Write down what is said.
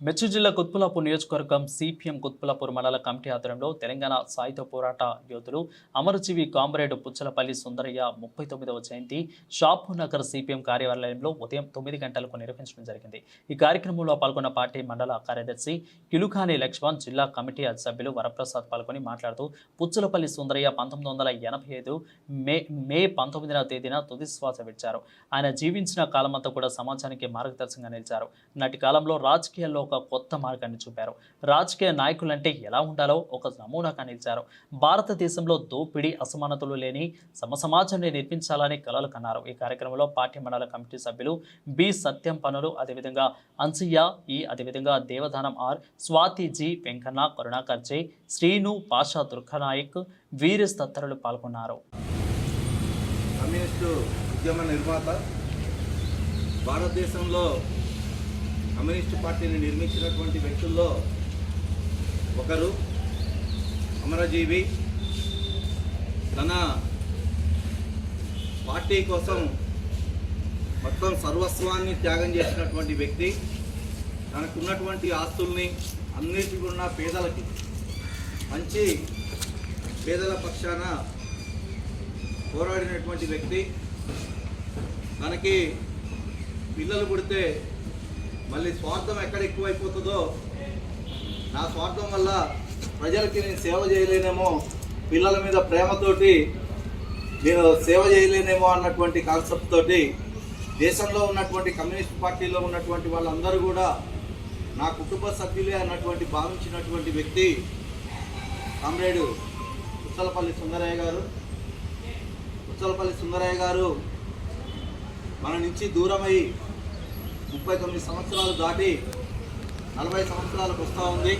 మెచ్చు జిల్లా కుత్పులాపూర్ నియోజకవర్గం సిపిఎం కుత్పులాపూర్ మండల కమిటీ ఆధ్వర్యంలో తెలంగాణ సాయుధ పోరాట యోధులు అమరజీవి కామ్రేడ్ పుచ్చలపల్లి సుందరయ్య ముప్పై తొమ్మిదవ జయంతి షాపూర్ నగర్ సిపిఎం కార్యాలయంలో ఉదయం తొమ్మిది గంటలకు నిర్వహించడం జరిగింది. ఈ కార్యక్రమంలో పాల్గొన్న పార్టీ మండల కార్యదర్శి కిలుఖాని లక్ష్మణ్ జిల్లా కమిటీ సభ్యులు వరప్రసాద్ పాల్గొని మాట్లాడుతూ పుచ్చలపల్లి సుందరయ్య పంతొమ్మిది వందల ఎనభై ఐదు మే మే పంతొమ్మిదవ తేదీన తుది శ్వాస విడిచారు. ఆయన జీవించిన కాలమంతా కూడా సమాజానికి మార్గదర్శకంగా నిలిచారు. నాటి కాలంలో రాజకీయాల్లో ఒక కొత్త మార్గాన్ని చూపారు. రాజకీయ నాయకులంటే ఎలా ఉండాలో ఒక నమూనాగా నిలిచారు. భారతదేశంలో దోపిడీ అసమానతలు లేని సమసమాజాన్ని నిర్మించాలని కలలు కన్నారు. ఈ కార్యక్రమంలో పార్టీ మండల కమిటీ సభ్యులు బి. సత్యం పనులు అదేవిధంగా అన్సియా ఈ అదేవిధంగా దేవదానం ఆర్ స్వాతి జి. వెంకన్న కరుణాకర్ జై. శ్రీను పాషా దుర్గానాయక్ వీరస్ తత్తరులు పాల్గొన్నారు. కమ్యూనిస్టు ఉద్యమ నిర్మాత భారతదేశంలో కమ్యూనిస్టు పార్టీని నిర్మించినటువంటి వ్యక్తుల్లో ఒకరు అమరజీవి. తన పార్టీ కోసం మొత్తం సర్వస్వాన్ని త్యాగం చేసినటువంటి వ్యక్తి. తనకున్నటువంటి ఆస్తుల్ని అన్నిటి ఉన్న పేదలకి మంచి పేదల పక్షాన పోరాడినటువంటి వ్యక్తి. తనకి పిల్లలు పుడితే మళ్ళీ స్వార్థం ఎక్కడ ఎక్కువైపోతుందో నా స్వార్థం వల్ల ప్రజలకి నేను సేవ చేయలేనేమో పిల్లల మీద ప్రేమతోటి నేను సేవ చేయలేనేమో అన్నటువంటి కాన్సెప్ట్ తోటి దేశంలో ఉన్నటువంటి కమ్యూనిస్ట్ పార్టీలో ఉన్నటువంటి వాళ్ళందరూ కూడా నా కుటుంబ సభ్యులే అన్నటువంటి భావించినటువంటి వ్యక్తి కామ్రేడు ఉచ్చలపల్లి సుందరయ్య గారు. ఉచ్చలపల్లి సుందరయ్య గారు మన నుంచి దూరమై ముప్పై తొమ్మిది సంవత్సరాలు దాటి నలభై సంవత్సరాలకు వస్తూ ఉంది.